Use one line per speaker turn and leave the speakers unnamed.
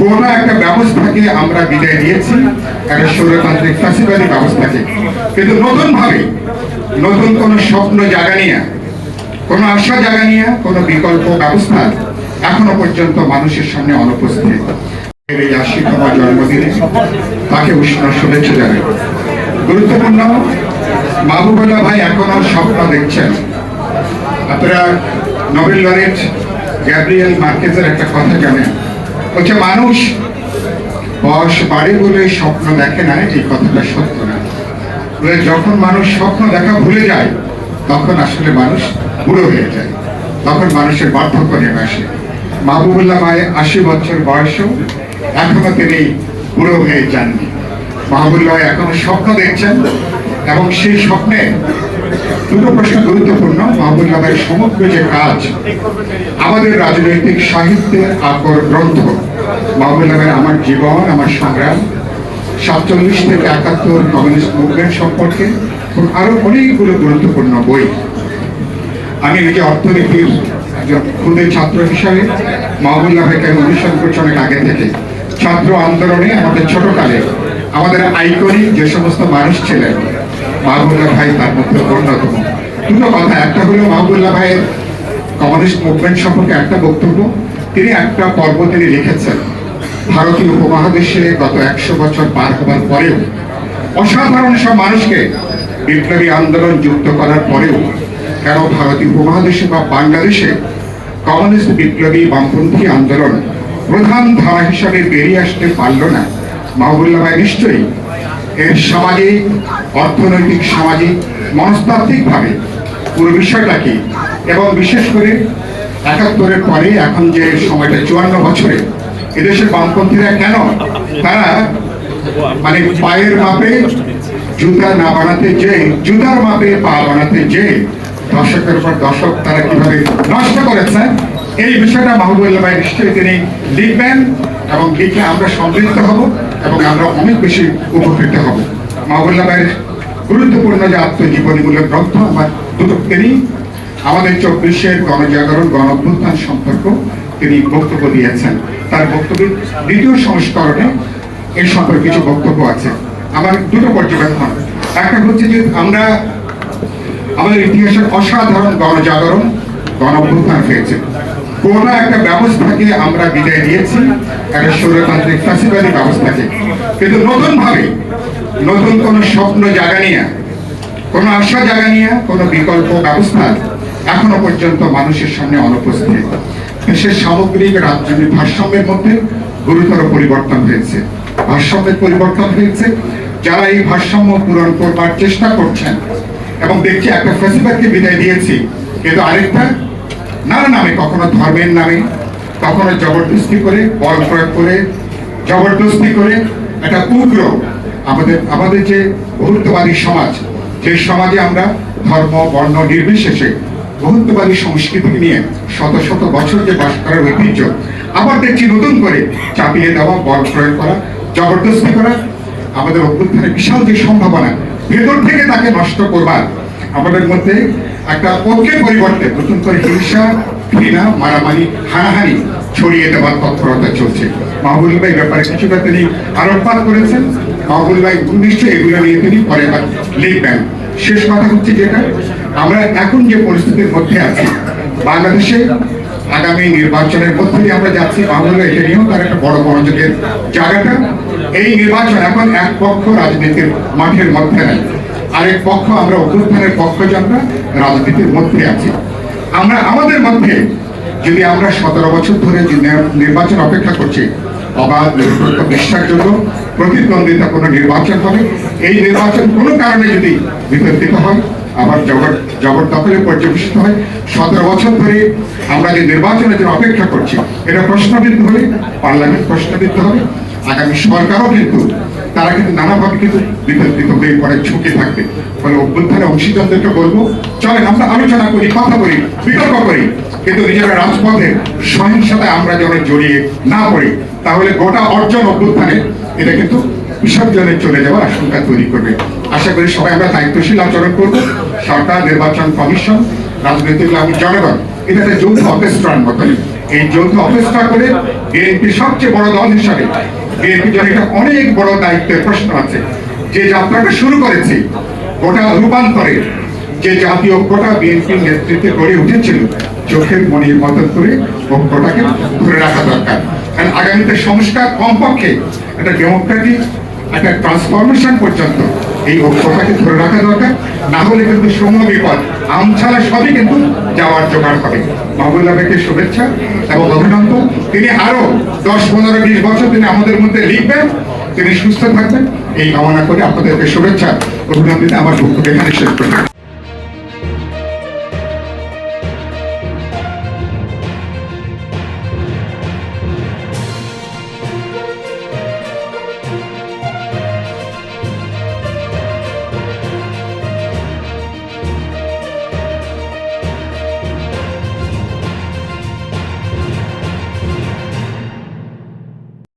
কোন একটা ব্যবস্থাকে আমরা বিদায় দিয়েছি একটা স্বৈরতান্ত্রিক ফ্যাসিবাদী ব্যবস্থাকে। কিন্তু নতুন ভাবে নতুন কোন স্বপ্ন জাগা নিয়ে, কোন আশা জাগা নিয়ে, কোন বিকল্প ব্যবস্থা এখনও পর্যন্ত মানুষের সামনে অনুপস্থিত। জন্মদিনে তাকে উষ্ণ শুভেচ্ছা গুরুত্বপূর্ণ ভাই এখনও স্বপ্ন দেখছেন। আপনারা নোবেল লরেট গ্যাব্রিয়েল মার্কেজের একটা কথা জানেন। হচ্ছে মানুষ বয়স বাড়ে বলে স্বপ্ন দেখে না, এই কথাটা সত্য না। যখন মানুষ স্বপ্ন দেখা ভুলে যায়, তখন আসলে মানুষ বুড়ো হয়ে যায়। তখন মানুষের বার্ধক্য নেমে আসে। মাহবুবুল্লাহ ভাই আশি বছর বয়সেও এখনও তিনি বুড়ো হয়ে যাননি। মাহবুবুল্লাহ এখনও স্বপ্ন দেখছেন এবং সেই স্বপ্নে দুটো প্রশ্ন গুরুত্বপূর্ণ। মাহবুবুল্লাহ ভাইয়ের সমগ্র যে কাজ, আমাদের রাজনৈতিক সাহিত্যের আকর গ্রন্থ। মাহবুবুল্লাহ ভাইয়ের আমার জীবন, আমার সংগ্রাম, সাতচল্লিশ থেকে একাত্তর কমিউনিস্ট মুভমেন্ট সম্পর্কে আরও অনেকগুলো গুরুত্বপূর্ণ বই। আমি নিজে অর্থনীতির একজন খুদে ছাত্র হিসাবে মাহবুল্লাহ ভাইকে আমি করছি অনেক আগে থেকে। ছাত্র আন্দোলনে আমাদের ছোটকালে আমাদের আইকনিক যে সমস্ত মানুষ ছিলেন মাহবুল্লাহ ভাই তার মধ্যে অন্যতম। দুটো কথা, একটা হলো মাহবুল্লাহ ভাইয়ের কমিউনিস্ট মুভমেন্ট সম্পর্কে একটা বক্তব্য। তিনি একটা পর্ব তিনি লিখেছেন ভারতীয় উপমহাদেশে গত একশো বছর পার হবার পরেও। অসাধারণ সব মানুষকে বিপ্লবী আন্দোলন যুক্ত করার পরেও কেন ভারতীয় উপমহাদেশে বা বাংলাদেশে কমিউনিস্ট বিপ্লবী বামপন্থী আন্দোলন প্রধান ধারা হিসাবে বেরিয়ে আসতে পারল না? মাহবুল্লাহ ভাই নিশ্চয়ই এর সামাজিক অর্থনৈতিক সামাজিক মনস্তাত্ত্বিকভাবে পুরো বিষয়টা কি এবং বিশেষ করে একাত্তরের পরে এখন যে সময়টা, চুয়ান্ন বছরে এদেশের বামপন্থীরা কেন তারা মানে পায়ের মাপে জুতা না বানাতে যে জুতার মাপে পা বানাতে যে দশকের পর দশক তারা কীভাবে নষ্ট করেছে এই বিষয়টা মাহবুবুল্লাহ ভাই নিশ্চয়ই তিনি লিখবেন এবং লিখে আমরা সমৃদ্ধ হব এবং আমরা অনেক বেশি উপকৃত হব। মাহবুবুল্লাহ ভাইয়ের গুরুত্বপূর্ণ যে আত্মজীবনীমূলক গ্রন্থ, আমার দুটো তিনি আমাদের চব্বিশের গণজাগরণ গণ অভ্যুত্থান সম্পর্ক তিনি বক্তব্য দিয়েছেন। তার বক্তব্যের দ্বিতীয় সংস্করণে এই সম্পর্কে কিছু বক্তব্য আছে। আমার দুটো পর্যবেক্ষণ। একটা হচ্ছে যে আমরা আমাদের ইতিহাসের অসাধারণ গণজাগরণ গণ অভ্যুত্থান হয়েছে। কোন একটা ব্যবস্থাকে আমরা বিদায় দিয়েছি একটা স্বৈরতান্ত্রিক ফ্যাসিবাদী ব্যবস্থাকে। কিন্তু নতুন ভাবে নতুন কোন স্বপ্ন জাগা নিয়ে, কোনো আশা জাগা নিয়ে, কোনো বিকল্প ব্যবস্থা এখনও পর্যন্ত মানুষের সামনে অনুপস্থিত। দেশের সামগ্রিক রাজনৈতিক ভারসাম্যের মধ্যে গুরুতর পরিবর্তন হয়েছে। ভারসাম্যের পরিবর্তন হয়েছে, যারা এই ভারসাম্য পূরণ করবার চেষ্টা করছেন, এবং দেখছি একটা ফেসিবাদকে বিদায় দিয়েছি, কিন্তু আরেকটা নানা নামে, কখনো ধর্মের নামে, কখনো জবরদস্তি করে, বল প্রয়োগ করে, জবরদস্তি করে, একটা উগ্র আমাদের আমাদের যে বহুত্ববাদী সমাজ, যে সমাজে আমরা ধর্ম, বর্ণ নির্বিশেষে বহুত্ববাদী সংস্কৃতি নিয়ে শত শত বছর যে বাস করার ঐতিহ্য, আবার দেখছি নতুন করে চাপিয়ে দেওয়া, বল প্রয়োগ করা, জবরদস্তি করা, আমাদের অভ্যুত্থানে বিশাল যে সম্ভাবনা, ভেতর থেকে তাকে নষ্ট করবার আমাদের মধ্যে একটা ঐক্যের পরিবর্তে নতুন করে হিংসা, ঘৃণা, মারামারি, হানাহানি ছড়িয়ে দেওয়ার তৎপরতা চলছে। মাহবুল ভাই ব্যাপারে কিছুটা তিনি আলোকপাত করেছেন। মাহবুল ভাই নিশ্চয়ই এগুলো নিয়ে তিনি পরে লিখবেন। শেষ কথা হচ্ছে যেটা, আমরা এখন যে পরিস্থিতির মধ্যে আছি, বাংলাদেশে আগামী নির্বাচনের মধ্যে দিয়ে আমরা যাচ্ছি মাহবুল ভাই, এটা নিয়েও তার একটা বড় মনোযোগের জায়গাটা। এই নির্বাচন এখন এক পক্ষ রাজনীতির মাঠের মধ্যে নাই। আরেক পক্ষ, আমরা অভ্যুত্থানের পক্ষ আমরা, রাজনীতির মধ্যে আছি। আমরা, আমাদের মধ্যে, যদি আমরা সতেরো বছর ধরে যে নির্বাচন অপেক্ষা করছি, অবাধ, নিরপেক্ষ বিশ্বাসযোগ্য, প্রতিদ্বন্দ্বিতা কোনো নির্বাচন হবে, এই নির্বাচন কোনো কারণে যদি বিতর্কিত হয়, আবার জবর জবরদখলে পর্যবেসিত হয়, সতেরো বছর ধরে আমরা যে নির্বাচনের জন্য অপেক্ষা করছি, এটা প্রশ্নবিদ্ধ হবে পার্লামেন্ট প্রশ্নবিদ্ধ হবে, আগামী সরকারও কিন্তু তারা কিন্তু নানাভাবে কিন্তু বিতর্কিত হয়ে পড়ে ঝুঁকে থাকবে। ফলে অভ্যুত্থানে অংশীদারদেরকে বলব, চলেন আমরা আলোচনা করি, কথা বলি, বিতর্ক করি। কিন্তু নিজেরা রাজপথে সহিংসতায় আমরা যেন জড়িয়ে না পড়ি, তাহলে গোটা অর্জন অভ্যুত্থানে এটা কিন্তু বিসর্জনে চলে যাওয়ার আশঙ্কা তৈরি করবে। আশা করি সবাই আমরা দায়িত্বশীল আচরণ করব। সরকার, নির্বাচন, কমিশন, রাজনৈতিক আমি জনগণ এটা একটা যৌথ অর্কেস্ট্রার মতন। এই যৌথ অপেক্ষা করে বিএনপি সবচেয়ে বড় দল হিসাবে অনেক বড় দায়িত্বের প্রশ্ন আছে। যে যাত্রাটা শুরু গোটা যে জাতীয় ঐক্যটা বিএনপির নেতৃত্বে গড়ে উঠেছিল, চোখের মনির মতন করে ঐক্যটাকে ধরে রাখা দরকার। কারণ আগামীতে সংস্কার কমপক্ষে একটা ডেমোক্রেটিক একটা ট্রান্সফরমেশন পর্যন্ত এই ঐক্যটাকে ধরে রাখা দরকার। না হলে কিন্তু সমূহ বিপদ। আম ছাড়া সবই কিন্তু যাওয়ার জোগাড় হবে। মাহবুল্লাহ ভাইকে শুভেচ্ছা এবং অভিনন্দন। তিনি আরও দশ, পনেরো, বিশ বছর তিনি আমাদের মধ্যে লিখবেন। তিনি সুস্থ থাকবেন। এই কামনা করে আপনাদেরকে শুভেচ্ছা। অভিনন্দিত আমার বক্তব্য এখানে শেষ করবেন